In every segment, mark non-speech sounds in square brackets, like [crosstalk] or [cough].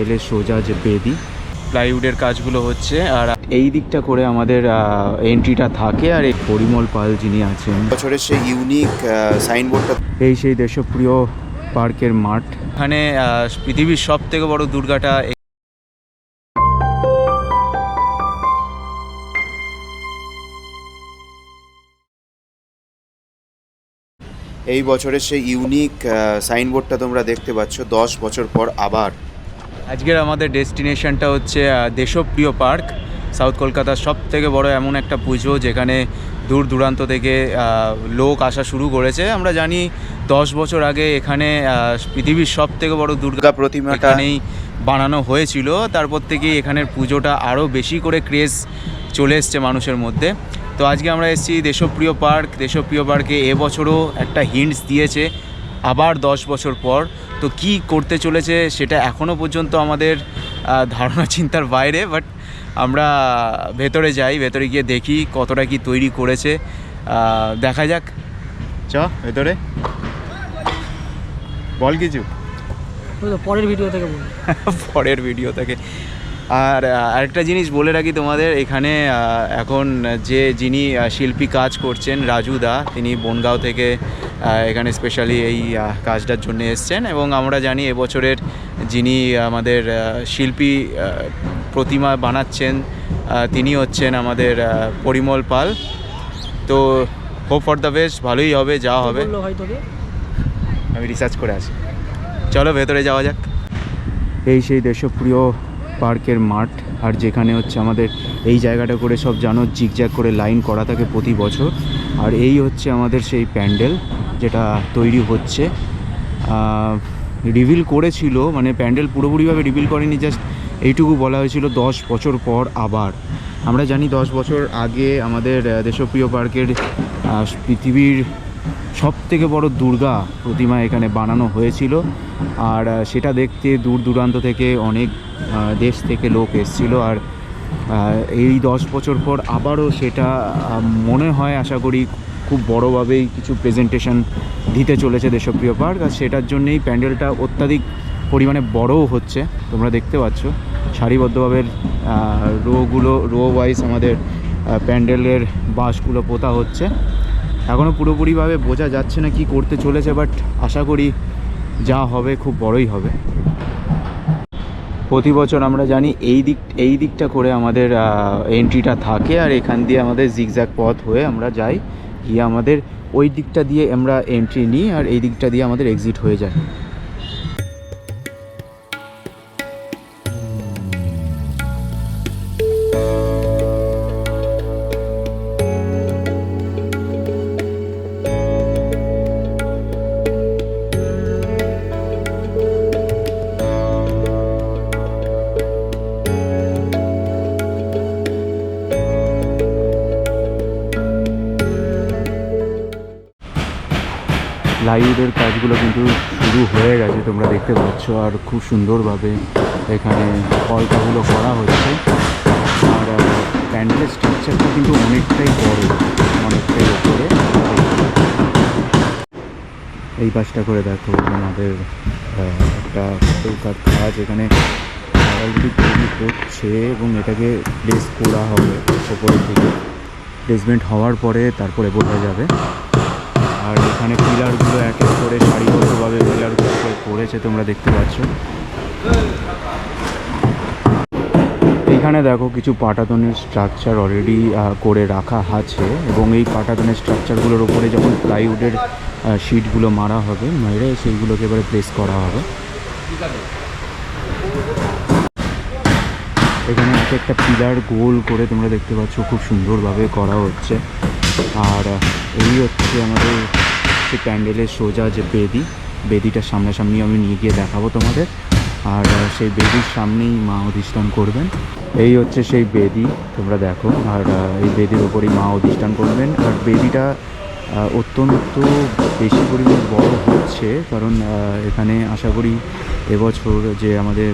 প্যান্ডেলের সোজা যে বেদি প্লাইউডের কাজগুলো হচ্ছে আর এই দিকটা করে আমাদের এন্ট্রিটা থাকে আর এই পরিমল পাল যিনি আছেন। বছরের সেই ইউনিক সাইনবোর্ডটা এই সেই দেশপ্রিয় পার্কের মাঠ। এখানে আহ, পৃথিবীর সব থেকে বড় দুর্গাটা এই বছরের সেই ইউনিক সাইনবোর্ডটা তোমরা দেখতে পাচ্ছ দশ বছর পর আবার। আজকের আমাদের ডেস্টিনেশনটা হচ্ছে দেশপ্রিয় পার্ক। সাউথ কলকাতার সব থেকে বড় এমন একটা পুজো যেখানে দূর দূরান্ত থেকে লোক আসা শুরু করেছে। আমরা জানি দশ বছর আগে এখানে পৃথিবীর সব থেকে বড় দুর্গা প্রতিমাটা এখানেই বানানো হয়েছিল। তারপর থেকেই এখানের পুজোটা আরও বেশি করে ক্রেজ চলে এসছে মানুষের মধ্যে। তো আজকে আমরা এসেছি দেশপ্রিয় পার্ক। দেশপ্রিয় পার্কে এবছরও একটা হিন্টস দিয়েছে। আবার দশ বছর পর। তো কি করতে চলেছে সেটা এখনও পর্যন্ত আমাদের ধারণা চিন্তার বাইরে বাট আমরা ভেতরে যাই ভেতরে গিয়ে দেখি কতটা কি তৈরি করেছে। দেখা যাক। চ ভেতরে। বল কিছু। পরের ভিডিও থেকে [laughs] পরের ভিডিও থেকে। আর আরেকটা জিনিস বলে রাখি তোমাদের এখানে এখন যে যিনি শিল্পী কাজ করছেন রাজু দা তিনি বনগাঁও থেকে এখানে স্পেশালি এই কাজটার জন্য এসছেন এবং আমরা জানি এবছরের যিনি আমাদের শিল্পী প্রতিমা বানাচ্ছেন তিনি হচ্ছেন আমাদের পরিমল পাল। তো হোপ ফর দ্য বেস্ট ভালোই হবে যা হবে। আমি রিসার্চ করে আসি। চলো ভেতরে যাওয়া যাক। এই সেই দেশপ্রিয় পার্কের মাঠ আর যেখানে হচ্ছে আমাদের এই জায়গাটা করে সব জানো জিগজ্যাগ করে লাইন করা থাকে প্রতি বছর। আর এই হচ্ছে আমাদের সেই প্যান্ডেল। যেটা তৈরি হচ্ছে। রিভিল করেছিল মানে প্যান্ডেল পুরোপুরিভাবে রিভিল করেনি জাস্ট এইটুকু বলা হয়েছিল দশ বছর পর আবার। আমরা জানি দশ বছর আগে আমাদের দেশপ্রিয় পার্কের পৃথিবীর সব থেকে বড় দুর্গা প্রতিমা এখানে বানানো হয়েছিল। আর সেটা দেখতে দূর দূরান্ত থেকে অনেক দেশ থেকে লোক এসেছিল। আর এই দশ বছর পর আবারও সেটা মনে হয়, আশা করি খুব বড়োভাবেই কিছু প্রেজেন্টেশন দিতে চলেছে দেশপ্রিয় পার্ক, আর সেটার জন্যেই প্যান্ডেলটা অত্যাধিক পরিমাণে বড়ও হচ্ছে। তোমরা দেখতে পাচ্ছ, সারিবদ্ধভাবে রোগুলো রো ওয়াইজ আমাদের প্যান্ডেলের বাঁশগুলো পোতা হচ্ছে। এখনও পুরোপুরিভাবে বোঝা যাচ্ছে না কি করতে চলেছে বাট আশা করি যা হবে খুব বড়ই হবে। প্রতি বছর আমরা জানি এই দিক, এই দিকটা করে আমাদের এন্ট্রিটা থাকে, আর এখান দিয়ে আমাদের জিগজ্যাগ পথ হয়ে আমরা যাই। গিয়ে আমাদের ওই দিকটা দিয়ে আমরা এন্ট্রি নিই আর এই দিকটা দিয়ে আমাদের এক্সিট হয়ে যায়। প্লাইউডের কাজগুলো কিন্তু শুরু হয়ে গেছে, তোমরা দেখতে পাচ্ছ। আর খুব সুন্দরভাবে এখানে কলকাগুলো করা হচ্ছে। আর প্যান্ডেলের স্ট্রাকচারটা কিন্তু অনেকটাই বড়, অনেকটাই ওপরে এই পাশটা করে দেখো, আমাদের একটা কাজ। এখানে অলরেডি তৈরি হচ্ছে এবং এটাকে প্লেস করা হবে ওপরের দিকে। প্লেসমেন্ট হওয়ার পরে তারপরে বোঝা যাবে। আর এখানে পিলারগুলো এক এক করে সারিবদ্ধভাবে পিলারগুলো পড়েছে, তোমরা দেখতে পাচ্ছ। এখানে দেখো কিছু পাটাতনের স্ট্রাকচার অলরেডি করে রাখা আছে এবং এই পাটাতনের স্ট্রাকচারগুলোর উপরে যখন প্লাইউডের শিটগুলো মারা হবে, মেরে সেইগুলোকে এবারে প্লেস করা হবে। এখানে এক একটা পিলার গোল করে তোমরা দেখতে পাচ্ছ, খুব সুন্দরভাবে করা হচ্ছে। আর এই হচ্ছে আমাদের সে প্যান্ডেলের সোজা যে বেদি বেদিটার সামনাসামনি আমি নিয়ে গিয়ে দেখাবো তোমাদের। আর সেই বেদির সামনেই মা অধিষ্ঠান করবেন। এই হচ্ছে সেই বেদি তোমরা দেখো। আর এই বেদির ওপরেই মা অধিষ্ঠান করবেন। আর বেদিটা অত্যন্ত বেশি পরিমাণ বড় হচ্ছে কারণ এখানে আশা করি এবছর যে আমাদের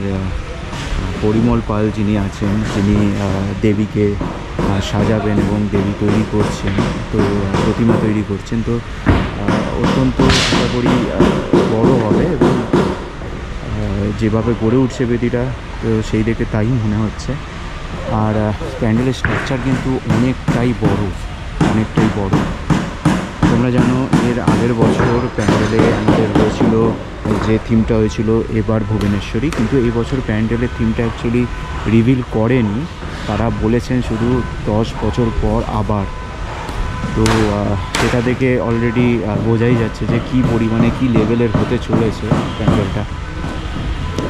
পরিমল পাল যিনি আছেন আহ, দেবীকে সাজাবেন এবং দেবী তৈরি করছেন, তো প্রতিমা তৈরি করছেন। তো অত্যন্ত আশা করি বড় হবে এবং যেভাবে গড়ে উঠছে বেদিটা, তো সেই দেখে তাই মনে হচ্ছে। আর প্যান্ডেলের স্ট্রাকচার কিন্তু অনেকটাই বড় অনেকটাই বড়। তোমরা জানো, এর আগের বছর প্যান্ডেলে আমাদের হয়েছিল, যে থিমটা হয়েছিল এবার ভুবনেশ্বরী, কিন্তু এই বছর প্যান্ডেলের থিমটা অ্যাকচুয়ালি রিভিল করেনি। তারা বলেছেন শুধু দশ বছর পর আবার। তো সেটা দেখে অলরেডি বোঝাই যাচ্ছে যে কি পরিমাণে কি লেভেলের হতে চলেছে প্যান্ডেলটা।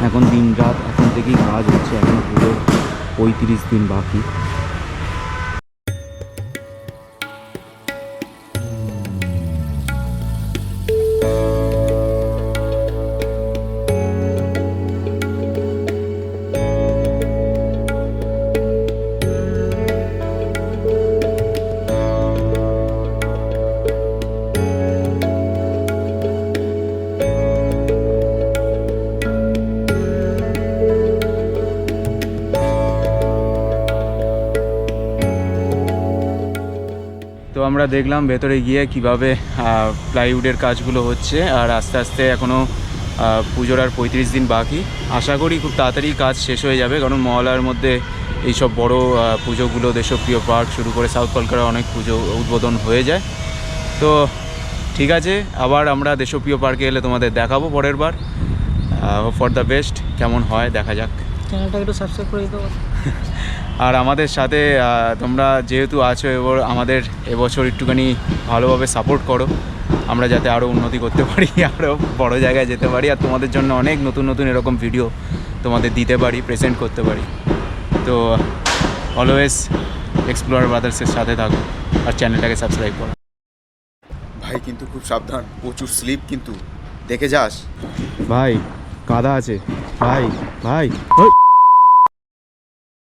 এখন দিন রাত এখন থেকেই কাজ হচ্ছে, এখন পুরো পঁয়ত্রিশ দিন বাকি। আমরা দেখলাম ভেতরে গিয়ে কীভাবে প্লাইউডের কাজগুলো হচ্ছে আর আস্তে আস্তে এখনও পুজোর আর পঁয়ত্রিশ দিন বাকি। আশা করি খুব তাড়াতাড়ি কাজ শেষ হয়ে যাবে কারণ মহলার মধ্যে এইসব বড় পুজোগুলো, দেশপ্রিয় পার্ক শুরু করে সাউথ কলকাতার অনেক পুজো উদ্বোধন হয়ে যায়। তো ঠিক আছে, আবার আমরা দেশপ্রিয় পার্কে এলে তোমাদের দেখাবো পরের বার। ফর দ্য বেস্ট কেমন হয় দেখা যাক। চ্যানেলটাকে একটু সাবস্ক্রাইব করে দিতে আর আমাদের সাথে তোমরা যেহেতু আছো এবার আমাদের এবছর একটুখানি ভালোভাবে সাপোর্ট করো। আমরা যাতে আরও উন্নতি করতে পারি [laughs] আরও বড় জায়গায় যেতে পারি। আর তোমাদের জন্য অনেক নতুন নতুন এরকম ভিডিও তোমাদের দিতে পারি প্রেজেন্ট করতে পারি। তো অলওয়েজ এক্সপ্লোরার ব্রাদার্সের সাথে থাকো আর চ্যানেলটাকে সাবস্ক্রাইব করো। ভাই কিন্তু খুব সাবধান। প্রচুর স্লিপ কিন্তু। দেখে যাস। ভাই কাদা আছে। ভাই ভাই!